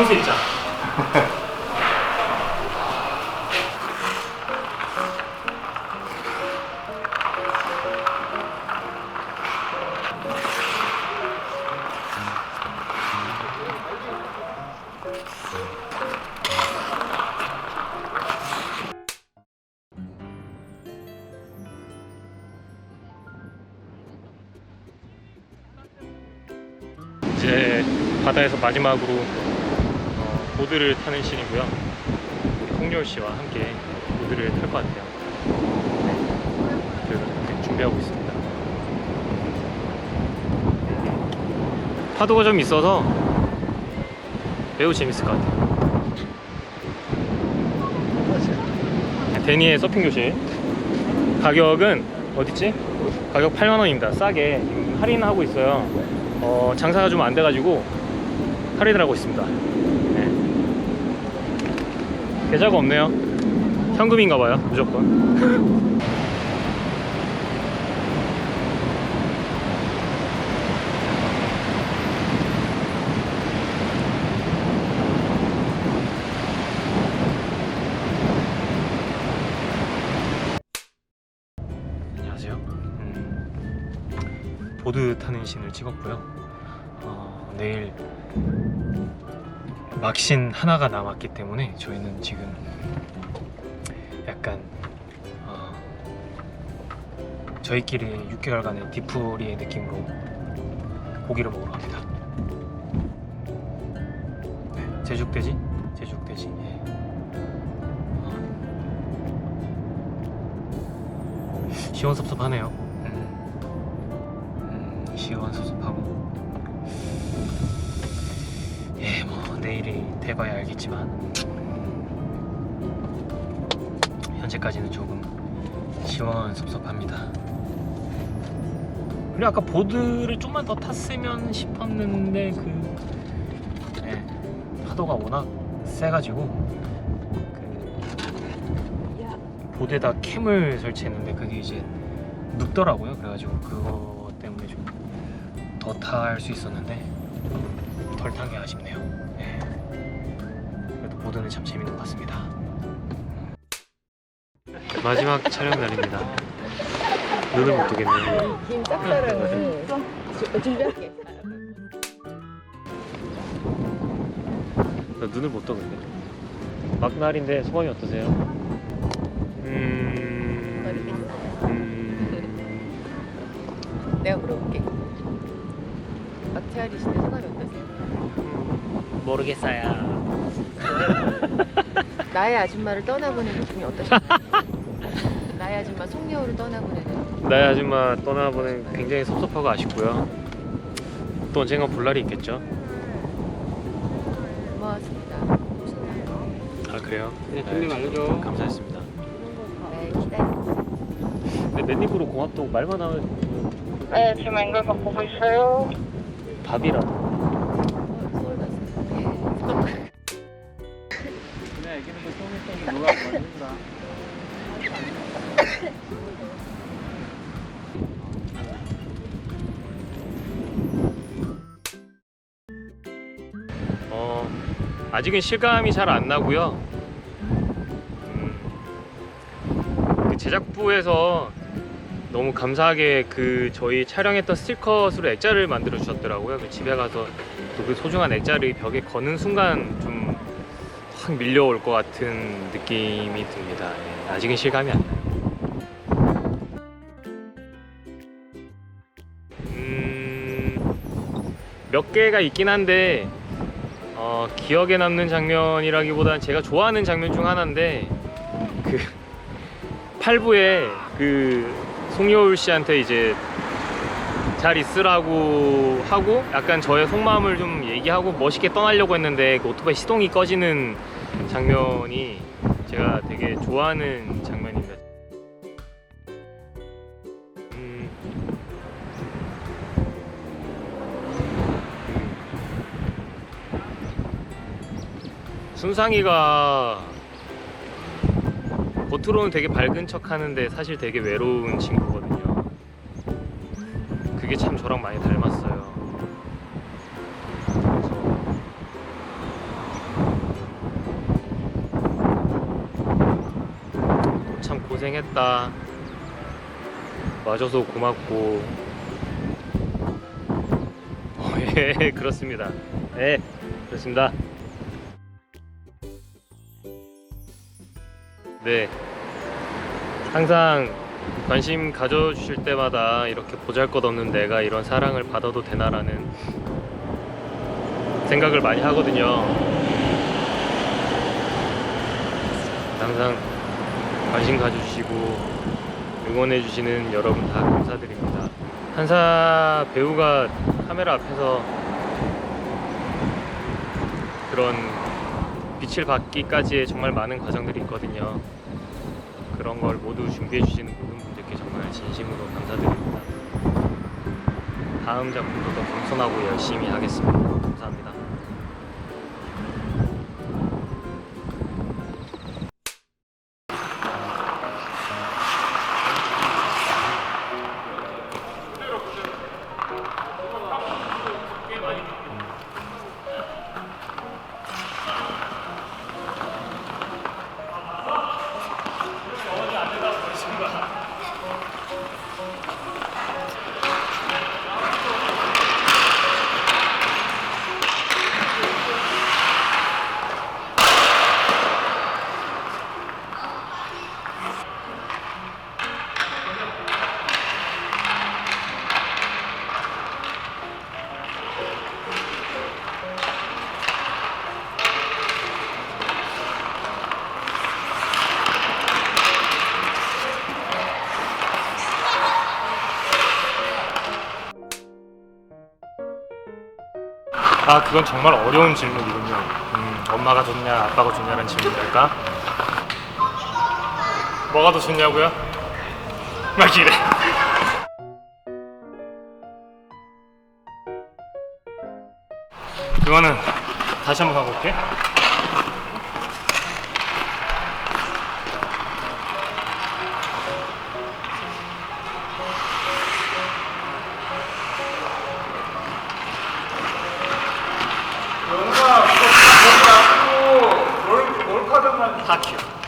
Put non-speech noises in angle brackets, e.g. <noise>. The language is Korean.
성수 입장. 이제 바다에서 마지막으로 어, 보드를 타는 신이고요. 송열 씨와 함께 보드를 탈 것 같아요. 네. 이렇게 준비하고 있습니다. 파도가 좀 있어서 매우 재밌을 것 같아요. 데니의 서핑 교실 가격은 어딨지? 가격 8만 원입니다. 싸게 지금 할인하고 있어요. 어, 장사가 좀 안 돼가지고 할인을 하고 있습니다. 네. 계좌가 없네요. 현금인가봐요, 무조건. 안녕하세요. 음, 보드 타는 신을 찍었고요. 어, 내일 막신 하나가 남았기 때문에 저희는 지금 약간 어, 저희끼리 6개월간의 디프리의 느낌으로 고기를 먹으러 갑니다. 네, 제죽돼지? 제죽돼지. 예. 어, 시원섭섭하네요. 음, 음, 시원섭섭하고 내일이 돼봐야 알겠지만 현재까지는 조금 시원섭섭합니다. 그리고 아까 보드를 좀만 더 탔으면 싶었는데 그 예, 파도가 워낙 세가지고 그 보드에다 캠을 설치했는데 그게 이제 눕더라고요. 그래가지고 그거 때문에 좀 더 탈 수 있었는데 덜 탄 게 아쉽네요. 예. 그래도 보드는 참 재밌는 것 같습니다. 마지막 촬영 날입니다. 눈을 못 뜨겠네요. 긴 짝사랑을 주- 준비할게. 나 눈을 못 떠근데. 막날인데 소감이 어떠세요? 음. 음. <laughs> 내가 물어볼게. 박태아리 씨의 소감이 어떠세요? 모르겠어요. <laughs> 나의 아줌마를 떠나보낸 느낌이 어떠신가요? 나의 아줌마 송여우를 떠나보내는 나의 아줌마 떠나보는 굉장히 섭섭하고 아쉽고요. 또 언젠가 볼 날이 있겠죠. 고마웠습니다. 아 그래요? 네, 형님 알려줘. 감사했습니다. 네, 기다려. 근데 맨입으로 고맙다고 말만 하면 네, 지금 앵글 바꾸고 있어요. 밥이라도. 그냥 좀 있으면 가고 힘들어. 어 아직은 실감이 잘 안 나고요. 음, 그 제작부에서 너무 감사하게 그 저희 촬영했던 스티커스로 액자를 만들어 주셨더라고요. 그 집에 가서 또 그 소중한 액자를 벽에 거는 순간 좀 확 밀려올 것 같은 느낌이 듭니다. 예, 아직은 실감이 안 나요. 음, 몇 개가 있긴 한데 어, 기억에 남는 장면이라기보다는 제가 좋아하는 장면 중 하나인데 그 8부에 그 송여울 씨한테 이제 잘 있으라고 하고 약간 저의 속마음을 좀 얘기하고 멋있게 떠나려고 했는데 그 오토바이 시동이 꺼지는 장면이 제가 되게 좋아하는 장면입니다. 음, 순상이가 겉으로는 되게 밝은 척 하는데 사실 되게 외로운 친구거든요. 그게 참 저랑 많이 닮았어요. 참 고생했다. 와줘서 고맙고. 예, 어, 그렇습니다. <laughs> 예, 그렇습니다. 네. 네. 항상 관심 가져주실 때마다 이렇게 보잘 것 없는 내가 이런 사랑을 받아도 되나라는 생각을 많이 하거든요. 항상 관심 가져주시고 응원해주시는 여러분 다 감사드립니다. 한사 배우가 카메라 앞에서 그런 빛을 받기까지의 정말 많은 과정들이 있거든요. 그런 걸 모두 준비해 주시는 모든 분들께 정말 진심으로 감사드립니다. 다음 작품도 더 겸손하고 열심히 하겠습니다. 아 그건 정말 어려운 질문이군요. 음, 엄마가 좋냐 아빠가 좋냐는 질문일까? 뭐가 더 좋냐고요? <laughs> 막 이래. <laughs> 그거는 다시 한번 가볼게. Hakio.